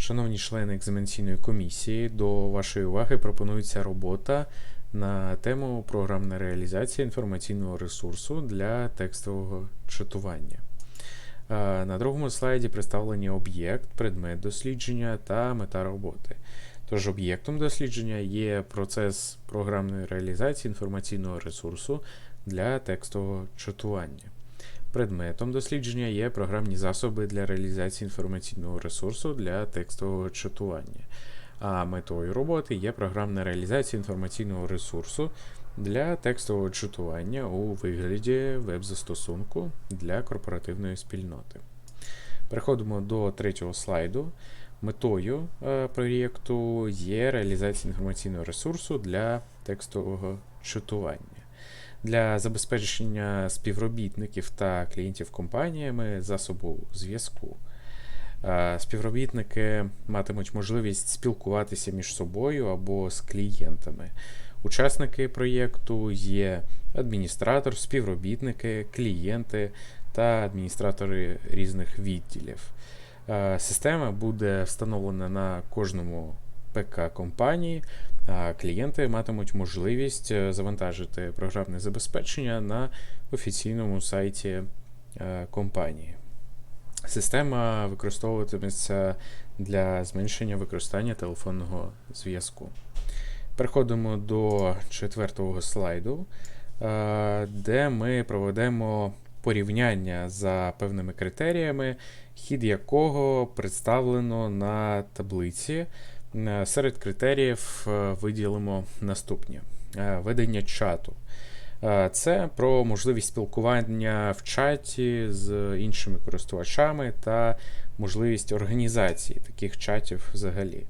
Шановні члени екзаменаційної комісії, до вашої уваги пропонується робота на тему програмна реалізація інформаційного ресурсу для текстового читування. Е, На другому слайді представлені об'єкт, предмет дослідження та мета роботи. Тож об'єктом дослідження є процес програмної реалізації інформаційного ресурсу для текстового читування. Предметом дослідження є програмні засоби для реалізації інформаційного ресурсу для текстового читування. А метою роботи є програмна реалізація інформаційного ресурсу для текстового читування у вигляді веб-застосунку для корпоративної спільноти. Переходимо до третього слайду. Метою е, проєкту є реалізація інформаційного ресурсу для текстового читування. Для забезпечення співробітників та клієнтів компаніями засобу зв'язку. Е, Співробітники матимуть можливість спілкуватися між собою або з клієнтами. Учасники проєкту є адміністратор, співробітники, клієнти та адміністратори різних відділів. Е, Система буде встановлена на кожному ПК компанії, клієнти матимуть можливість е, завантажити програмне забезпечення на офіційному сайті е, компанії. Система використовуватиметься для зменшення використання телефонного зв'язку. Переходимо до четвертого слайду, е, де ми проведемо порівняння за певними критеріями, хід якого представлено на таблиці. Е, Серед критеріїв е, виділимо наступні: Е, ведення чату. Це про можливість спілкування в чаті з іншими користувачами та можливість організації таких чатів взагалі.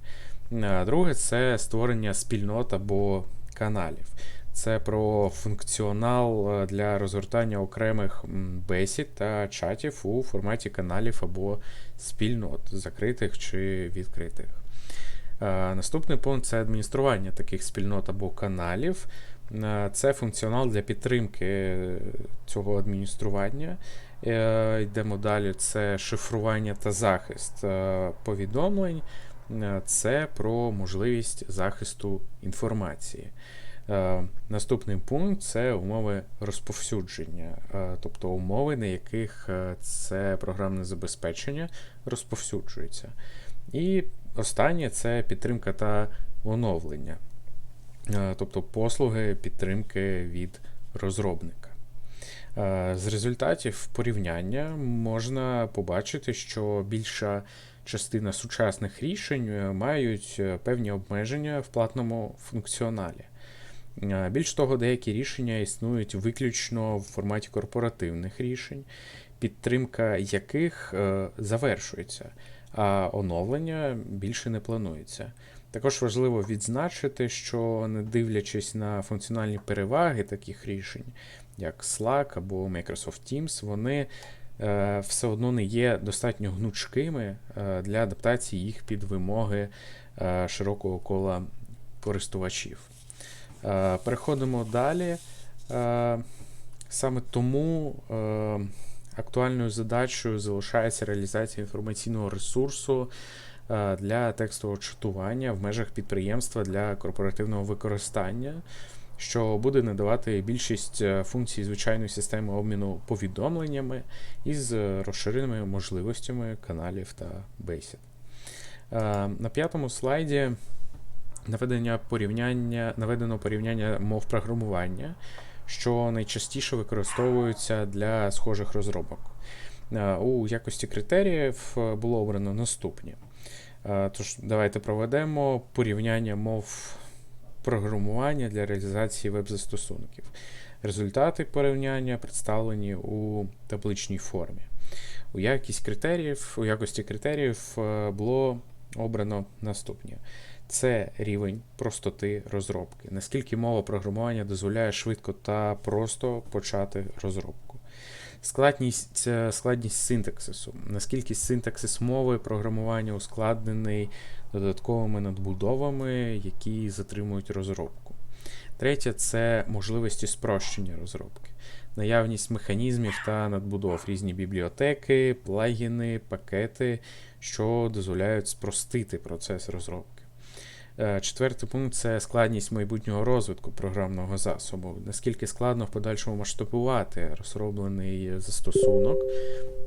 Друге це створення спільнот або каналів. Це про функціонал для розгортання окремих бесід та чатів у форматі каналів або спільнот, закритих чи відкритих. Е, Наступний пункт це адміністрування таких спільнот або каналів. Е, Це функціонал для підтримки цього адміністрування. Е, Йдемо далі. Це шифрування та захист повідомлень. Це про можливість захисту інформації. Наступний пункт це умови розповсюдження, тобто умови, на яких це програмне забезпечення розповсюджується. І останнє це підтримка та оновлення, Е, тобто послуги підтримки від розробника. Е, З результатів порівняння можна побачити, що більша частина сучасних рішень е, мають певні обмеження в платному функціоналі. Більш того, деякі рішення існують виключно в форматі корпоративних рішень, підтримка яких завершується, а оновлення більше не планується. Також важливо відзначити, що не дивлячись на функціональні переваги таких рішень, як Slack або Microsoft Teams, вони е, все одно не є достатньо гнучкими е, для адаптації їх під вимоги е, широкого кола користувачів. Переходимо далі. Саме тому актуальною задачею залишається реалізація інформаційного ресурсу е, для текстового читування в межах підприємства для корпоративного використання, що буде надавати більшість е, функцій звичайної системи обміну повідомленнями із е, розширеними можливостями каналів та бесід. Е, На п'ятому слайді наведення порівняння, наведено порівняння мов програмування, що найчастіше використовуються для схожих розробок. Е, У якості критеріїв е, було обрано наступні. Е, Тож, давайте проведемо порівняння мов програмування для реалізації веб-застосунків. Результати порівняння представлені у табличній формі. У якість критеріїв, у якості критеріїв було обрано наступні. Це рівень простоти розробки. Наскільки мова програмування дозволяє швидко та просто почати розробку. Складність, е, складність синтаксису. Наскільки синтаксис мови програмування ускладнений додатковими надбудовами, які затримують розробку. Третє це можливості спрощення розробки. Наявність механізмів та надбудов, різні бібліотеки, плагіни, пакети, що дозволяють спростити процес розробки. Е, Четвертий пункт це складність майбутнього розвитку програмного засобу. Наскільки складно в подальшому масштабувати розроблений застосунок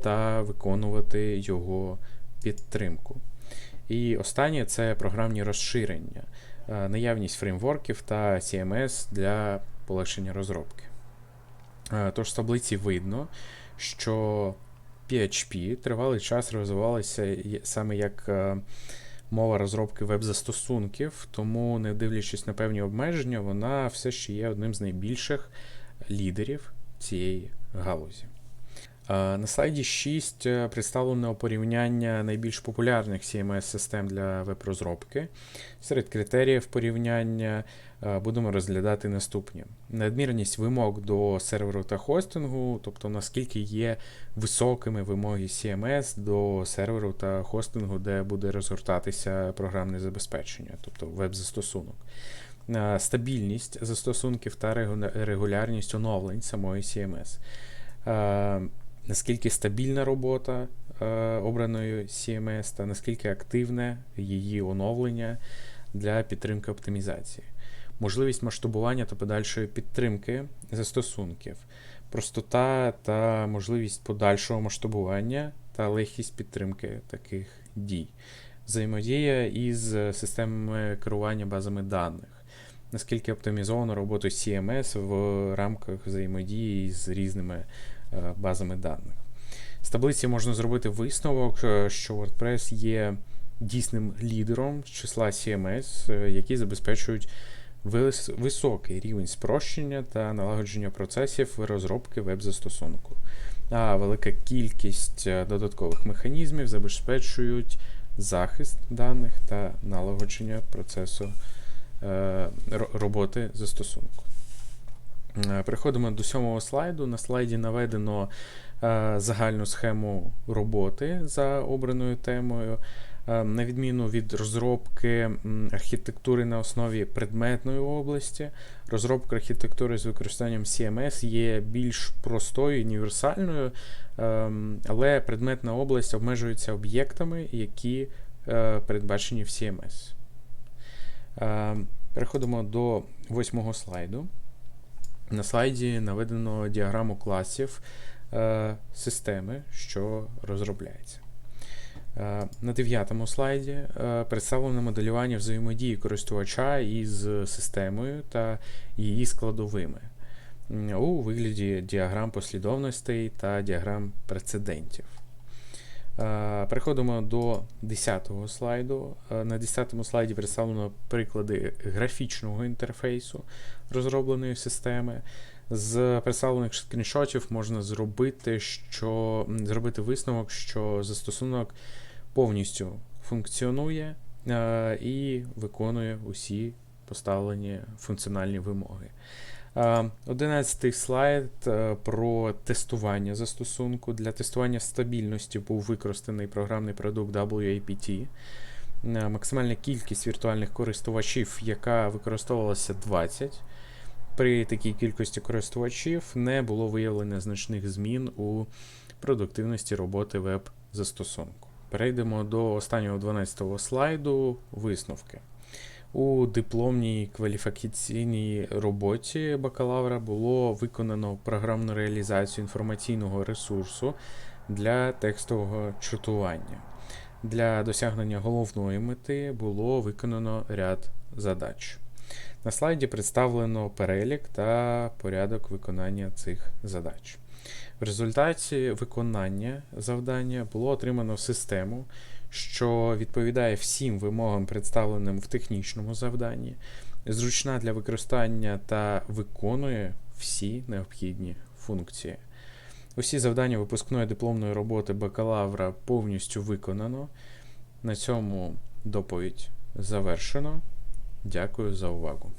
та виконувати його підтримку. І останнє це програмні розширення, е, наявність фреймворків та CMS для полегшення розробки. Е, Тож з таблиці видно, що PHP тривалий час розвивалася саме як мова розробки веб-застосунків, тому, не дивлячись на певні обмеження, вона все ще є одним з найбільших лідерів цієї галузі. Е, На слайді 6 е, представлено порівняння найбільш популярних CMS-систем для веб-розробки. Серед критеріїв порівняння е, будемо розглядати наступні: надмірність вимог до серверу та хостингу, тобто наскільки є високими вимоги CMS до серверу та хостингу, де буде розгортатися програмне забезпечення, тобто веб-застосунок. Стабільність застосунків та регулярність оновлень самої CMS. Наскільки стабільна робота е, обраної CMS та наскільки активне її оновлення для підтримки оптимізації, можливість масштабування та подальшої підтримки застосунків, простота та можливість подальшого масштабування та легкість підтримки таких дій, взаємодія із системами керування базами даних, наскільки оптимізовано роботу CMS в рамках взаємодії з різними базами даних. З таблиці можна зробити висновок, е, що WordPress є дійсним лідером з числа CMS, е, які забезпечують високий рівень спрощення та налагодження процесів розробки веб-застосунку. А велика кількість е, додаткових механізмів забезпечують захист даних та налагодження процесу е, роботи застосунку. Е, Переходимо до сьомого слайду. На слайді наведено е, загальну схему роботи за обраною темою. Е, На відміну від розробки архітектури на основі предметної області, розробка архітектури з використанням CMS є більш простою і універсальною, але предметна область обмежується об'єктами, які передбачені в CMS. Переходимо до восьмого слайду. На слайді наведено діаграму класів е, системи, що розробляється. Е, На дев'ятому слайді е, представлено моделювання взаємодії користувача із системою та її складовими у вигляді діаграм послідовностей та діаграм прецедентів. Е, Переходимо до 10-го слайду. Е, На 10-му слайді представлено приклади графічного інтерфейсу розробленої системи. З представлених скріншотів можна зробити, що, зробити висновок, що застосунок повністю функціонує е, і виконує усі поставлені функціональні вимоги. Е, Одинадцятий слайд е, про тестування застосунку. Для тестування стабільності був використаний програмний продукт WAPT. Е, Максимальна кількість віртуальних користувачів, яка використовувалася 20. При такій кількості користувачів не було виявлено значних змін у продуктивності роботи веб-застосунку. Перейдемо до останнього 12-го слайду висновки. У дипломній кваліфікаційній роботі бакалавра було виконано програмну реалізацію інформаційного ресурсу для текстового чатування. Для досягнення головної мети було виконано ряд задач. На слайді представлено перелік та порядок виконання цих задач. В результаті виконання завдання було отримано систему, що відповідає всім вимогам, представленим в технічному завданні, зручна для використання та виконує всі необхідні функції. Усі завдання випускної дипломної роботи бакалавра повністю виконано. На цьому доповідь завершено. Дякую за увагу.